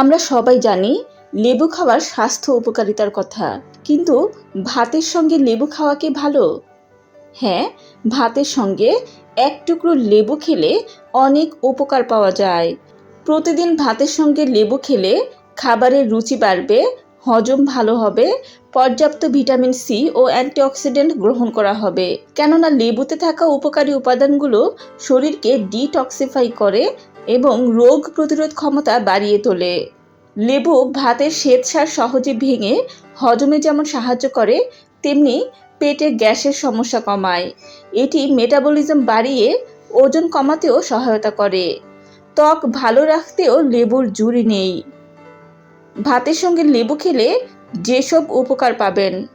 আমরা সবাই জানি লেবু খাওয়ার স্বাস্থ্য উপকারিতার কথা। কিন্তু ভাতের সঙ্গে লেবু খাওয়া কি ভালো? হ্যাঁ ভাতের সঙ্গে এক টুকরো লেবু খেলে অনেক উপকার পাওয়া যায়। প্রতিদিন ভাতের সঙ্গে লেবু খেলে খাবারের রুচি বাড়বে, হজম ভালো হবে, পর্যাপ্ত ভিটামিন সি ও অ্যান্টিঅক্সিডেন্ট গ্রহণ করা হবে। কেননা লেবুতে থাকা উপকারী উপাদানগুলো শরীরকে ডিটক্সিফাই করে এবং রোগ প্রতিরোধ ক্ষমতা বাড়িয়ে তোলে। লেবু ভাতের শ্বেতসার সহজে ভেঙে, হজমে যেমন সাহায্য করে, তেমনি পেটে গ্যাসের সমস্যা কমায়। এটি মেটাবলিজম বাড়িয়ে, ওজন কমাতেও সহায়তা করে। ত্বক ভালো রাখতেও লেবুর জুড়ি নেই। ভাতের সঙ্গে লেবু খেলে যেসব উপকার পাবেন?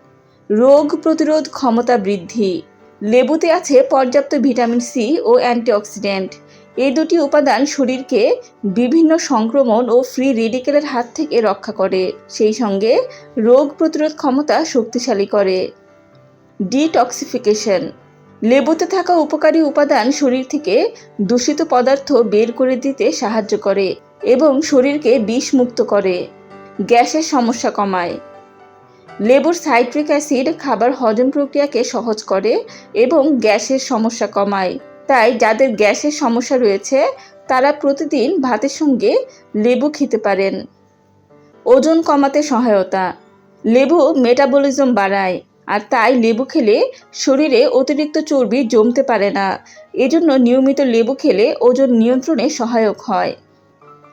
রোগ প্রতিরোধ ক্ষমতা বৃদ্ধি। লেবুতে আছে পর্যাপ্ত ভিটামিন সি ও অ্যান্টিঅক্সিডেন্ট। এই দুটি উপাদান শরীরকে বিভিন্ন সংক্রমণ ও ফ্রি রেডিকেলের হাত থেকে রক্ষা করে। সেই সঙ্গে রোগ প্রতিরোধ ক্ষমতা শক্তিশালী করে। ডিটক্সিফিকেশন। লেবুতে থাকা উপকারী উপাদান শরীর থেকে দূষিত পদার্থ বের করে দিতে সাহায্য করে এবং শরীরকে বিষমুক্ত করে। গ্যাসের সমস্যা কমায়। লেবুর সাইট্রিক অ্যাসিড খাবার হজম প্রক্রিয়াকে সহজ করে এবং গ্যাসের সমস্যা কমায়। তাই যাদের গ্যাসের সমস্যা রয়েছে, তারা প্রতিদিন ভাতের সঙ্গে লেবু খেতে পারেন। ওজন কমাতে সহায়তা। লেবু মেটাবলিজম বাড়ায়, আর তাই লেবু খেলে শরীরে অতিরিক্ত চর্বি জমতে পারে না। এজন্য নিয়মিত লেবু খেলে ওজন নিয়ন্ত্রণে সহায়ক হয়।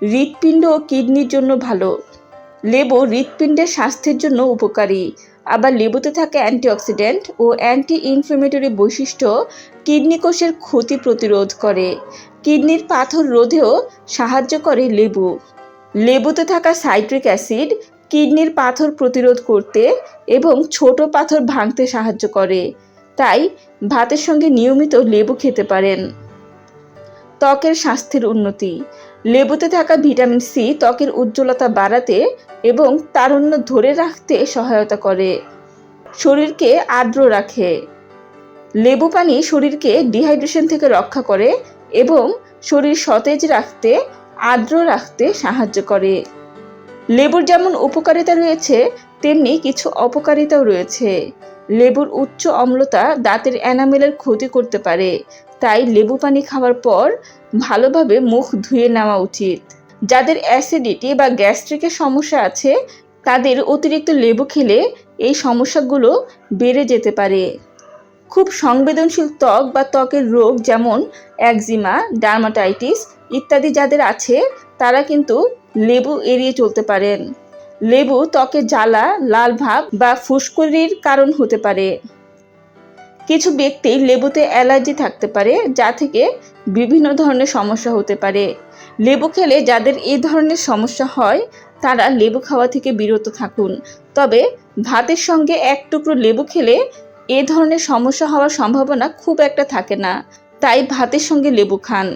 হৃৎপিণ্ড ও কিডনির জন্য ভালো। লেবু হৃৎপিণ্ডের স্বাস্থ্যের জন্য উপকারী। আবার লেবুতে থাকা অ্যান্টিঅক্সিডেন্ট ও অ্যান্টি ইনফ্লেমেটরি বৈশিষ্ট্য কিডনি কোষের ক্ষতি প্রতিরোধ করে। কিডনির পাথর রোধেও সাহায্য করে লেবু। লেবুতে থাকা সাইট্রিক অ্যাসিড কিডনির পাথর প্রতিরোধ করতে এবং ছোট পাথর ভাঙতে সাহায্য করে। তাই ভাতের সঙ্গে নিয়মিত লেবু খেতে পারেন। ত্বকের স্বাস্থ্যের উন্নতি। লেবুতে থাকা ভিটামিন সি ত্বকের উজ্জ্বলতা বাড়াতে এবং তারুণ্য ধরে রাখতে সহায়তা করে। শরীরকে আর্দ্র রাখে। লেবু পানি শরীরকে ডিহাইড্রেশন থেকে রক্ষা করে এবং শরীর সতেজ রাখতে, আর্দ্র রাখতে সাহায্য করে। লেবুর যেমন উপকারিতা রয়েছে, তেমনি কিছু অপকারিতাও রয়েছে। লেবুর উচ্চ অম্লতা দাঁতের এনামেলের ক্ষতি করতে পারে। তাই লেবু পানি খাওয়ার পর ভালোভাবে মুখ ধুয়ে নেওয়া উচিত। যাদের অ্যাসিডিটি বা গ্যাস্ট্রিকের সমস্যা আছে, তাদের অতিরিক্ত লেবু খেলে এই সমস্যাগুলো বেড়ে যেতে পারে। খুব সংবেদনশীল ত্বক বা ত্বকের রোগ যেমন একজিমা ডার্মাটাইটিস ইত্যাদি যাদের আছে, তারা কিন্তু লেবু এড়িয়ে চলতে পারেন। লেবু ত্বকে জ্বালা, লাল ভাব বা ফুসকুড়ির কারণ হতে পারে। কিছু ব্যক্তি লেবুতে অ্যালার্জি থাকতে পারে, যা থেকে বিভিন্ন ধরনের সমস্যা হতে পারে। লেবু খেলে যাদের এই ধরনের সমস্যা হয়, তারা লেবু খাওয়া থেকে বিরত থাকুন। তবে ভাতের সঙ্গে এক টুকরো লেবু খেলে এ ধরনের সমস্যা হওয়ার সম্ভাবনা খুব একটা থাকে না। তাই ভাতের সঙ্গে লেবু খান।